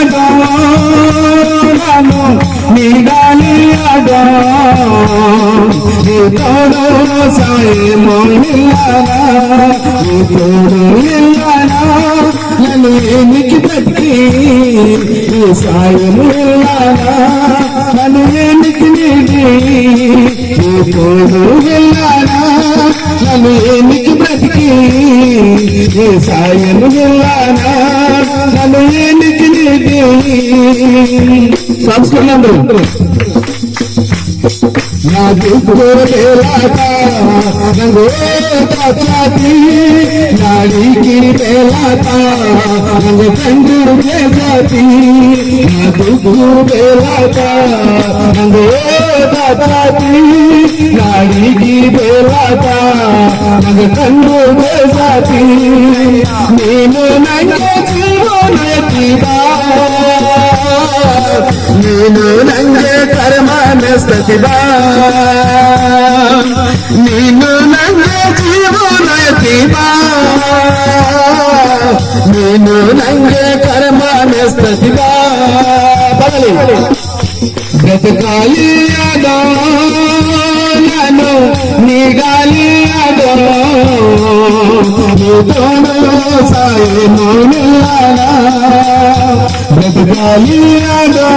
I don't Baba. నన్ను ఏమికి పెట్టి నీ సాయము ఇల్లారా నన్ను ఏమికి నీటి నీ తోడు నన్ను ఏమికి బ్రతికి నీ సాయము వెళ్ళానా నన్ను ఏమికి నీటి సంస్కృతం నా దుఃఖోర బేలాట నంగో చాతి నాడికి బేలాట నంగ తండ్రి బేలాటి నా దుఃఖు బేలాట నంగో చాతి నాడికి బేలాట నంగ తండ్రి బేలాటి నేను నంగ జీవనయతిదా నేను నంగే కర్మనస్తతిబా నేను నంగే జీవనయతిబా నేను నంగే కర్మనస్తతిబా పగలి బ్రతకాలి అదో నన్ను నీ గాలి అదో నీ తోడు సాయి మౌనిల్లారా బ్రతకాలి అదో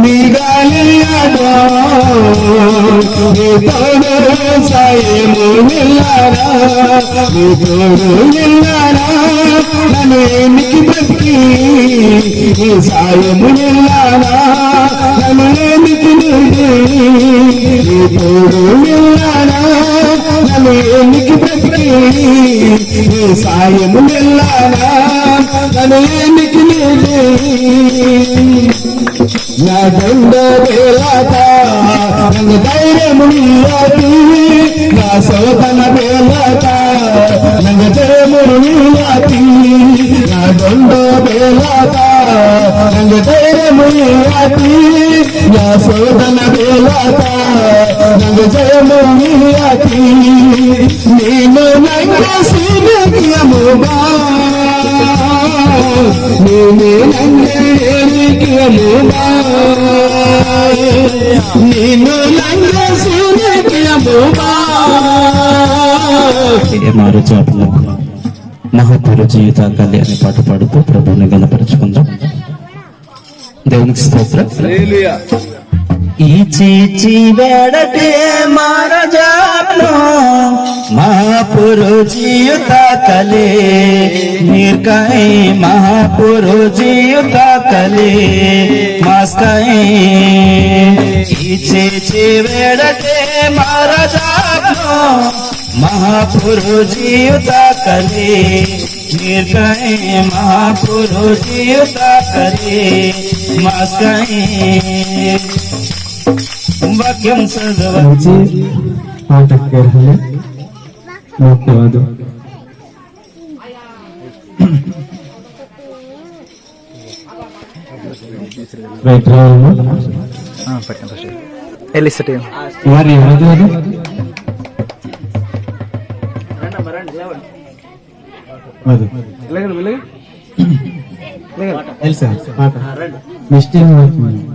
నన్ను నీ గాలి అదో నీ తోడు నిల్లారా నన్ను బ్రతికి సాయము నిల్లారా నిల్లారా బ్రతికి సాయము నిల్లారా నా దండ వేలాట నన్ను ధైర్యము నా సోదన వేలాట నన్ను జయమును ఇయ్యాలి నా దండ వేలాట నన్ను ధైర్యము ఇయ్యాలి నా శోధన వేలాట నన్ను జయము ఇయ్యాలి నేను నంగ సీనియముగా నేనే మారు జాబులో మహాపురు జీవిత కళ్యాణి పాట పాడుతూ ప్రభుని గణపరుచుకుందాం. దేవునికి స్తోత్రం. ఈ చీచి వేడటే మార జాబులో మహాపురు జీవిత కలే నిర్కై మహాపురు జీవిత కలే మాస్కై ఈ చీచి వేడటే మార జాబులో महापुरु जीवता करे निर्गय महापुरु जीवता करे मस्कय ವಾಕ್ಯಂ ಸದವ ಪಾಠಕ್ಕೆ ಮುಖ್ಯವಾದ ಎಲ್ಲಿ ಸರ್ ಯಾರು ಯಾವುದು ಅದು ಎಲ್ಲಿ ಸರ್ ಪಾಠ ಮಿಸ್ಟೇಕ್ ಮಾಡ್ತೀನಿ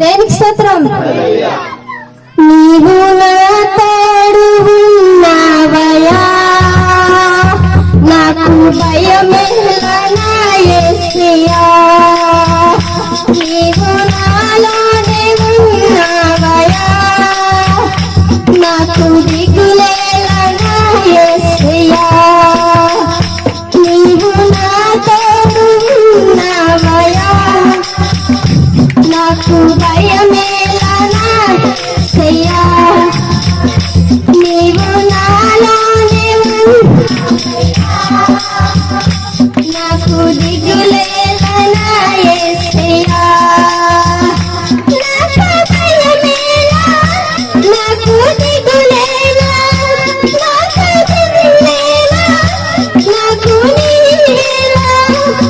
దేనికి స్తోత్రం? నీవు నా తోడు ఉన్నావయా నాకు భయమెల్లనా యేసయ్యా.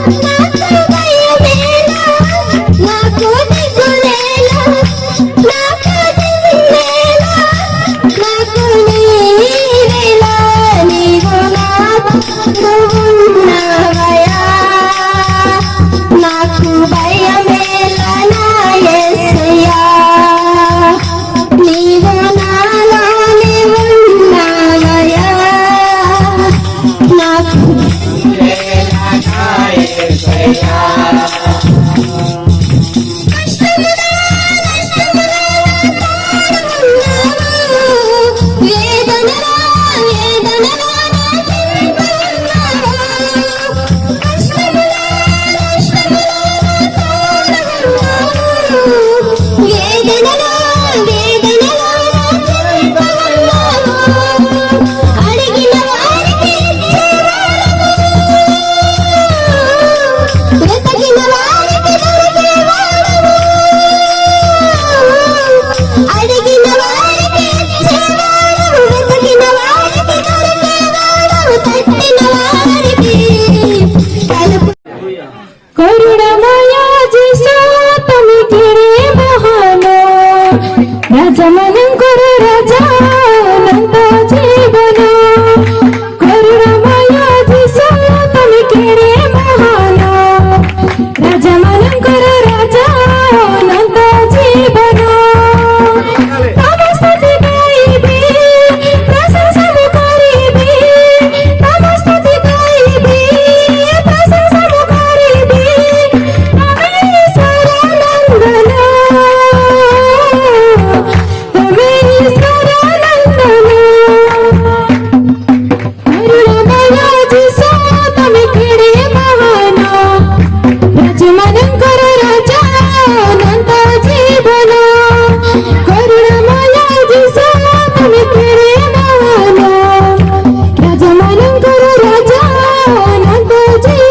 Mountain!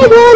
go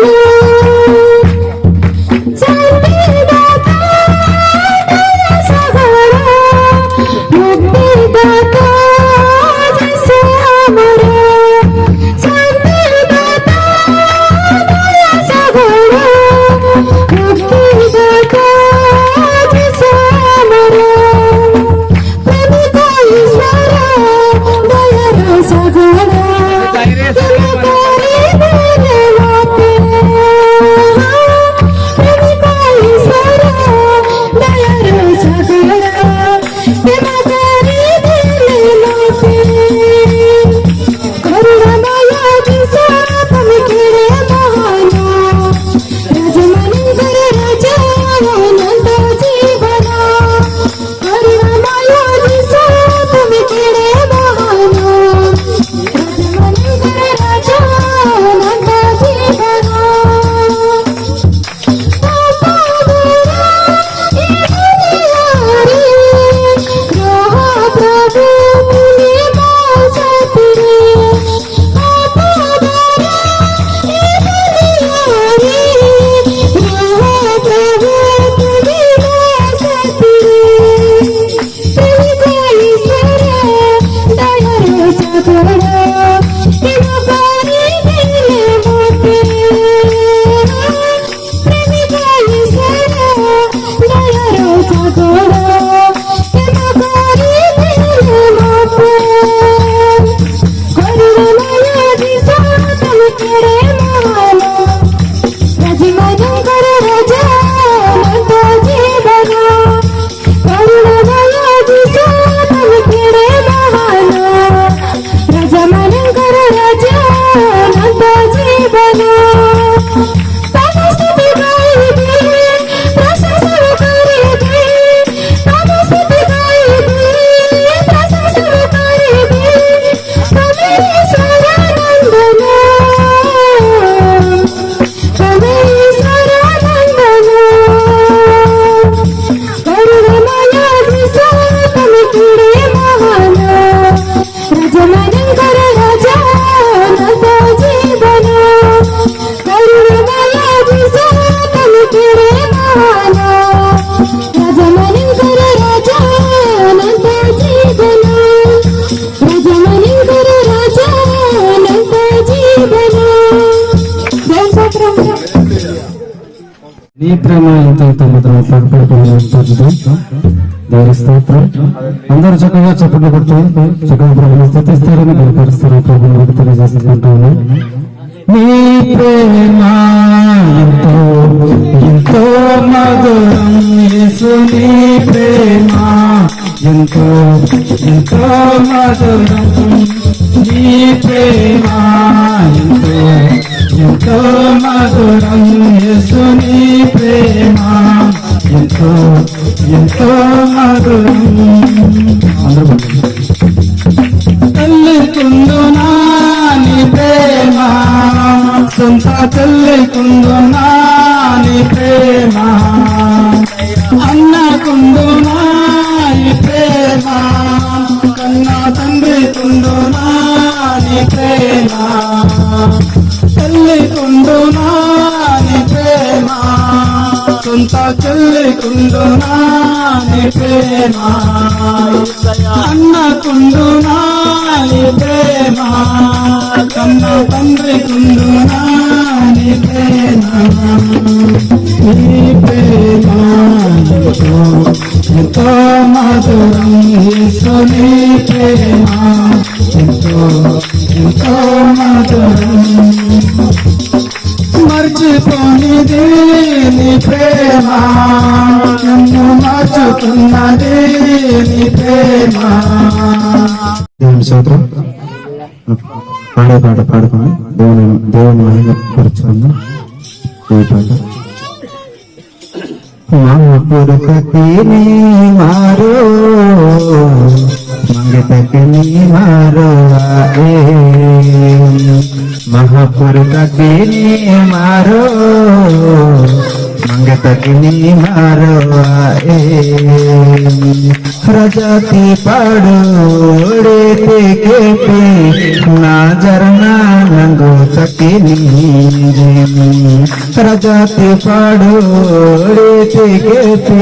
స్తోత్రము ఎంతైతే మాత్రం పడుకుంటుంది దేవుని స్తోత్రం. అందరూ చక్కగా చప్పట్లు కొడుతూ చక్కగా ప్రభుని స్థుతిస్తారని బలపరుస్తారని తెలియజేసుకుంటాను. నీ సురం యేసుని ప్రేమ ఎంతో ఎంతో మధురం తల్లికుందు నాని ప్రేమ సొంత తల్లికుందు అన్నకుండు నాని ప్రేమ కన్న తండ్రి కుండు నాని ప్రేమ. నీ ప్రేమ ఎంతో మధురం సుని ప్రేమ. ఎంతో దేవుని స్తోత్రం. పాడే పాట పాడుకొని దేవుని దేవుని మహిమపరుచుకుందాం ఈ పాట. మాపురు తకిని మారో మంగ తకిని మారో ఏ మహాపురు తకిని మారో మంగ తకిని మారో ఏ ప్రజాతి పాడోడేతే కేపి నా జరనా నంగు తకిని ప్రజాతి పాడోడేతే కేపి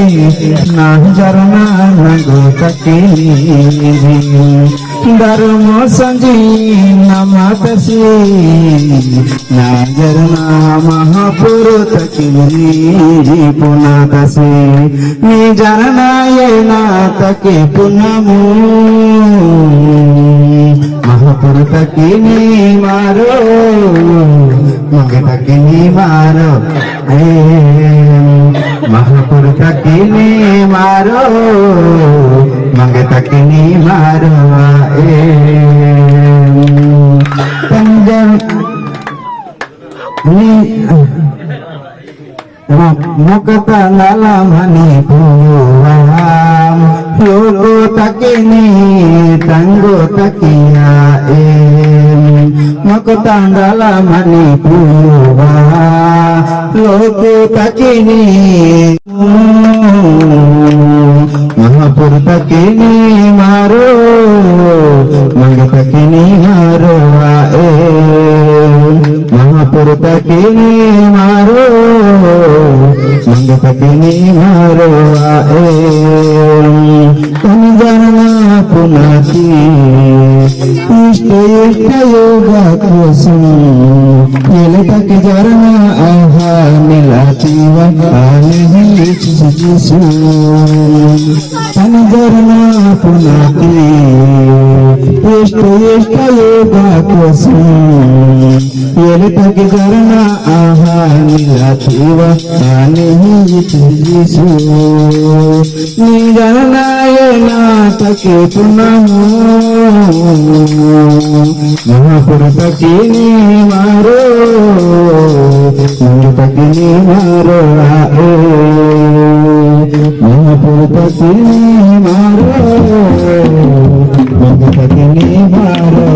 నా జరనా నంగు తకిని ధర్మ సంజీ నమతసి నా జరనా మహాపురు తకిని పునాదసి నీ జననాయన తకి పునము మహాపురు తకి నీ మారో మగ తకి నీ మారో ఏ మహాపురు తకి నీ మారో మగ తకి నీ మారో ఏ పంజం mukata nalamani puyuham yoro takini tango takia em. Mukata nalamani puyuham loko takini. Mahapur takini maro. Mangi takini maro em. Mahapur गणपतीने मारवा ए पुन्हा प्रयोग दिल तक जरना आहा मिलाती वफा नहीं जरना पुनाती इष्ट इष्ट योगा कोसू दिल तक जरना आहा मिलाती वफा नहीं जिसू नी जरना ये ना तके पुनः పునము మహాపురు మారో ముందు తకి మారో ఏ. మారో ముందు మారో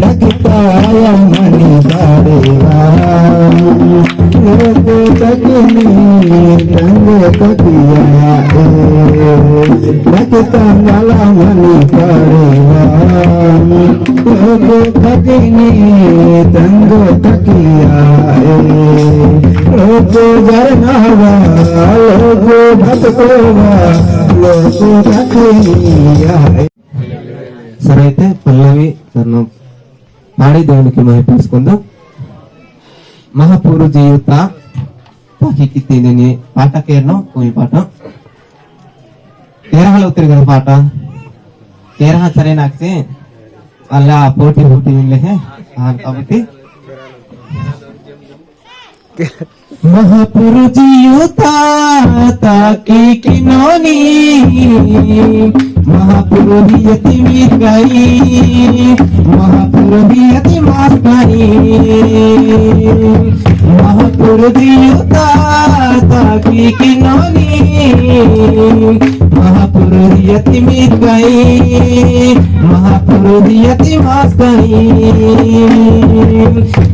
రక్తాయ మణి దాడేవా మణి సరే అయితే పల్లవి తను పాడే దేవునికి మహిపించుకుందాం మహాపూరు జీవిత ಜೀವಿತ ಹಾಕಿಟ್ಟಿದ್ದೀನಿ ಪಾಠಕ್ಕೇನು ಈ ಪಾಠ ತೇರ ಹೋಗ್ತೀರಿ కదా పాట తేరహ సరైన ಹಾಕ್ಸಿ ಅಲ್ಲ పోటీ పోటీ ಇಲ್ಲೇ కాబట్టి మహాపురు జీయుత తాకి కినోని महापुरोहियति वीरगाई महापुरोहियति मास्काई महापुर दियोता ताकी किनोनी మహాపురు జీయుత తాకి కినోని మహాపురు హియతి మీర్గాయి మహాపురు హియతి మాస్కాయి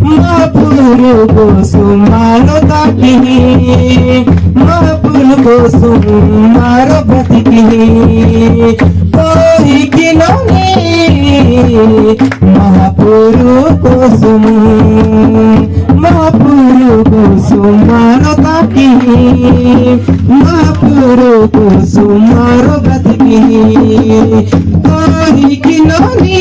మహాపురు కుసుమాను తాకి మహాపురు కుసుమారు బతికి కోరికిలోని మహాపురు కుసుము మహాపురుకు సుమారు తాకి మహాపురుకు సుమారు బ్రతికి కోరికి లోని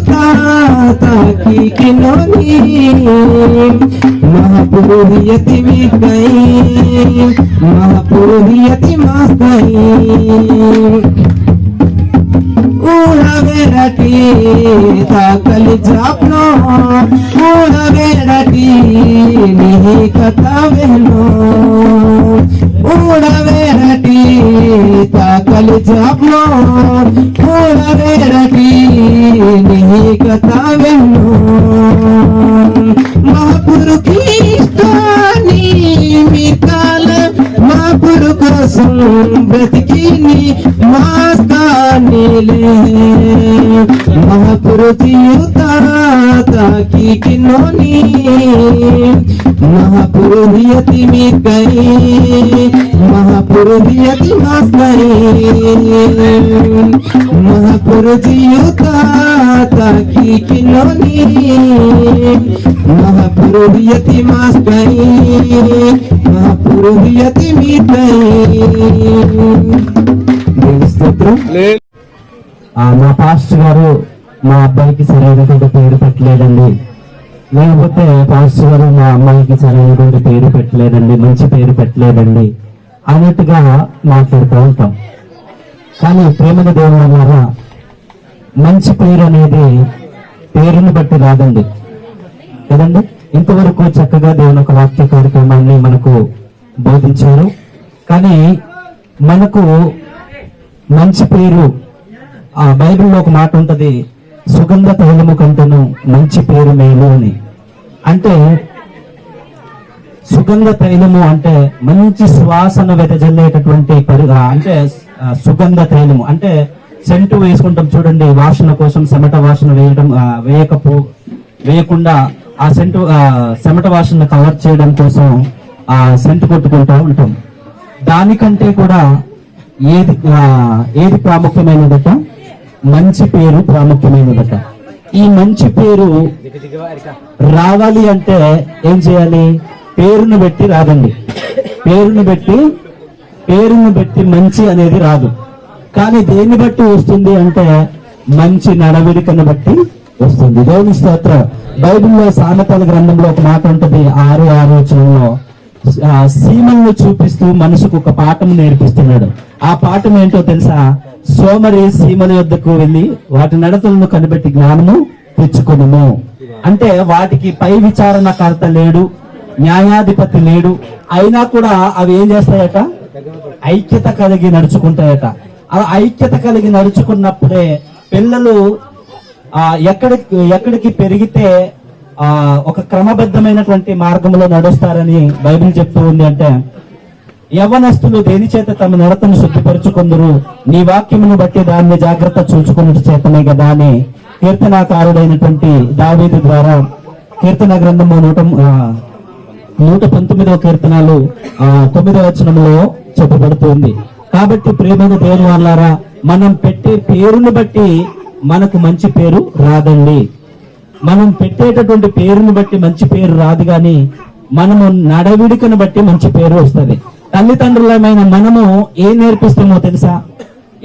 మహాపురుయతి మాస్తరి ఊడబెరటి తాకలి జాప్లో ఊడబెరటి నీ కథ వెను ఊడబెరటి తాకలి జాప్లో ఊడబెరటి నీ కథ వెను మహాపురు కృష్ణాని మికాల మహాపురు కోసం బ్రతికిని మాస్తానిలే మహాపురు తాకి కిన్నోని మహాపురు హియతి మికై మహాపురు హియతి మాస్తరి మహాపురు తాకి కిన్నోని మహాపురు హియతి మాస్తరి మహాపురు హియతి మికై దేవుని స్తోత్రం ఆ, మా పాస్టర్ గారు మా అబ్బాయికి సరైనటువంటి పేరు పెట్టలేదండి. లేకపోతే పాస్టర్ గారు మా అమ్మాయికి సరైనటువంటి పేరు పెట్టలేదండి మంచి పేరు పెట్టలేదండి అన్నట్టుగా మాట్లాడుతూ ఉంటాం. కానీ ప్రేమల దేవుని ద్వారా మంచి పేరు అనేది పేరుని బట్టి రాదండి కదండి? ఇంతవరకు చక్కగా దేవుని ఒక వాక్య కార్యక్రమాన్ని మనకు బోధించారు. కానీ మనకు మంచి పేరు ఆ బైబిల్లో ఒక మాట ఉంటుంది సుగంధ తైలము కంటేను మంచి పేరు మేలు అని. అంటే సుగంధ తైలము అంటే మంచి సువాసన వెదజల్లేటటువంటి పరి అంటే సుగంధ తైలము. అంటే సెంటు వేసుకుంటాం చూడండి వాసన కోసం సెమట వాసన వేయడం వేయకపో వేయకుండా ఆ సెంటు సెమట వాసన కవర్ చేయడం కోసం ఆ సెంటు కొట్టుకుంటూ ఉంటాం. దానికంటే కూడా ఏది ఏది ప్రాముఖ్యమైనదట? మంచి పేరు ప్రాముఖ్యమైనదట. ఈ మంచి పేరు రావాలి అంటే ఏం చేయాలి? పేరును పెట్టి రాదండి. పేరును పెట్టి పేరును పెట్టి మంచి అనేది రాదు. కానీ దేన్ని బట్టి వస్తుంది అంటే మంచి నడవడికను బట్టి వస్తుంది. దేవుని స్తోత్ర. బైబిల్లో సామెతల గ్రంథంలో ఒక మాట ఉంటుంది. ఆరు ఆరు వచనంలో సీమలను చూపిస్తూ మనసుకు ఒక పాఠం నేర్పిస్తున్నాడు. ఆ పాఠం ఏంటో తెలుసా? సోమరి సీమల యొద్దకు వెళ్ళి వాటి నడతలను కనిపెట్టి జ్ఞానము తెచ్చుకును అంటే వాటికి పై విచారణకర్త లేడు న్యాయాధిపతి లేడు. అయినా కూడా అవి ఏం చేస్తాయట? ఐక్యత కలిగి నడుచుకుంటాయట. ఆ ఐక్యత కలిగి నడుచుకున్నప్పుడే పిల్లలు ఆ ఎక్కడికి ఎక్కడికి పెరిగితే ఆ ఒక క్రమబద్ధమైనటువంటి మార్గంలో నడుస్తారని బైబిల్ చెప్తూ ఉంది అంటే యవనస్తులు దేని చేత తమ నడతను శుద్ధిపరుచుకుందరు? నీ వాక్యమును బట్టి దాన్ని జాగ్రత్త చూచుకున్నట్టు చేతనే కదా అని కీర్తనాకారుడైనటువంటి దావీదు ద్వారా కీర్తన గ్రంథము నూట నూట పంతొమ్మిదవ కీర్తనాలు ఆ, తొమ్మిదవ వచనంలో చెప్పబడుతుంది కాబట్టి ప్రేమను పేరు వాళ్ళారా మనం పెట్టే పేరుని బట్టి మనకు మంచి పేరు రాదండి. మనం పెట్టేటటువంటి పేరుని బట్టి మంచి పేరు రాదు కానీ మనము నడవిడికను బట్టి మంచి పేరు వస్తుంది. తల్లిదండ్రులమైన మనము ఏం నేర్పిస్తామో తెలుసా?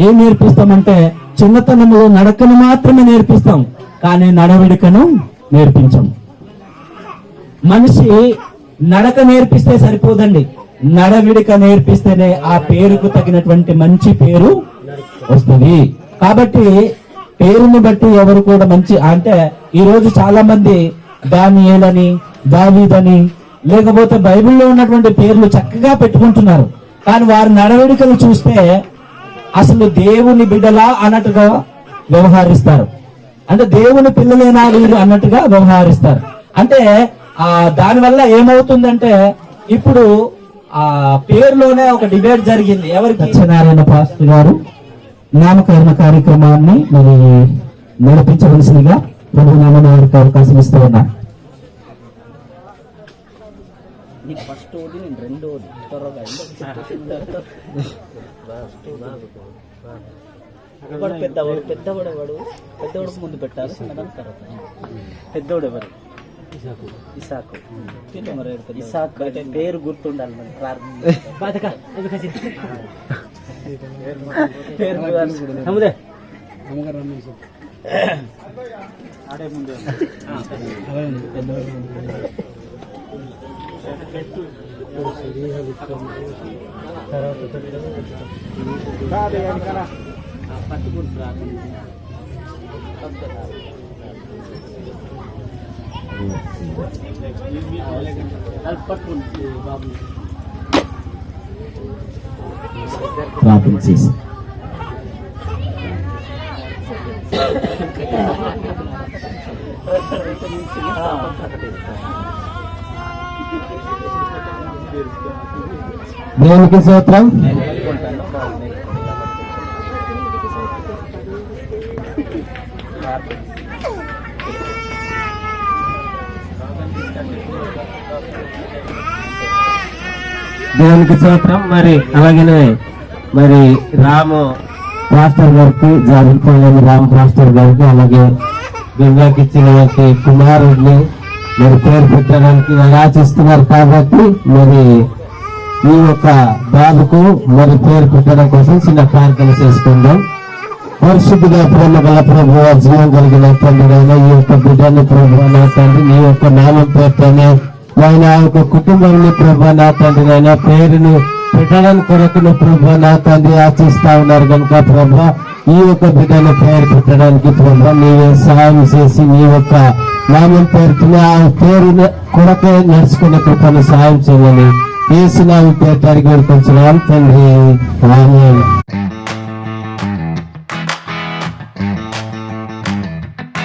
ఏం నేర్పిస్తామంటే చిన్నతనంలో నడకను మాత్రమే నేర్పిస్తాం కానీ నడవిడికను నేర్పించాం. మనిషి నడక నేర్పిస్తే సరిపోదండి. నడవిడిక నేర్పిస్తేనే ఆ పేరుకు తగినటువంటి మంచి పేరు వస్తుంది. కాబట్టి పేరుని బట్టి ఎవరు కూడా మంచి అంటే ఈ రోజు చాలా మంది దానియేలని దావీదని లేకపోతే బైబిల్లో ఉన్నటువంటి పేర్లు చక్కగా పెట్టుకుంటున్నారు. కానీ వారి నడవడికలు చూస్తే అసలు దేవుని బిడ్డలా అన్నట్టుగా వ్యవహరిస్తారు. అంటే దేవుని పిల్లలేనా వీరు అన్నట్టుగా వ్యవహరిస్తారు. అంటే ఆ దానివల్ల ఏమవుతుందంటే ఇప్పుడు ఆ పేరులోనే ఒక డిబేట్ జరిగింది. ఎవరికి? సత్యనారాయణ పాస్టర్ గారు. నామకరణ కార్యక్రమాన్ని మరి నడిపించవలసిందిగా ప్రభు నామని వారికి అవకాశం ఇస్తూ ఉన్నా. వాడు పెద్దవాడు పెద్దవాడు వాడు పెద్దవాడికి ముందు పెట్టాలి చిన్నదాని తర్వాత. పెద్దోడు ఎవరు? ఇసాకు. ఇసాక్. పేరు గుర్తుండాలి మరి ప్రార్థన. పేరు నమ్ముదే ఆడే ముందు పట్టుకుని ప్రార్థన అది పట్టుకుని బాబు ప్రార్థన చేసి దేవునికి సూత్రం దేవునికి స్తోత్రం. మరి అలాగనే మరి రాము పాస్టర్ గారికి జాబితాలోని రామ్ పాస్టర్ గారికి అలాగే గంగాకి ఇచ్చిన కుమారుడిని మరి పేరు పెట్టడానికి వారు కాబట్టి మరి ఈ యొక్క బాబుకు మరి పేరు పెట్టడం కోసం చిన్న ప్రార్థన చేసుకుందాం. పరిశుద్ధిగా ప్రేమ గల ప్రభు జీవం కలిగిన తండ్రి ఈ యొక్క బిడ్డని ప్రభు నా తండ్రి నీ యొక్క నామం పేరుతోనే ఆయన ఆ యొక్క కుటుంబాన్ని ప్రభా నా తండ్రి ఆయన పేరును పెట్టడం కొరకును ప్రభు నా తండ్రి ఆశిస్తా ఉన్నారు కనుక ప్రభా ఈ యొక్క బిడ్డను పేరు పెట్టడానికి ప్రభా నీవే సహాయం చేసి నీ యొక్క నామం పేరుతున్న ఆ పేరుని కొరకే నడుచుకునే కృపను సహాయం చేయమని ఏసునామం పేరు అడిగి తండ్రి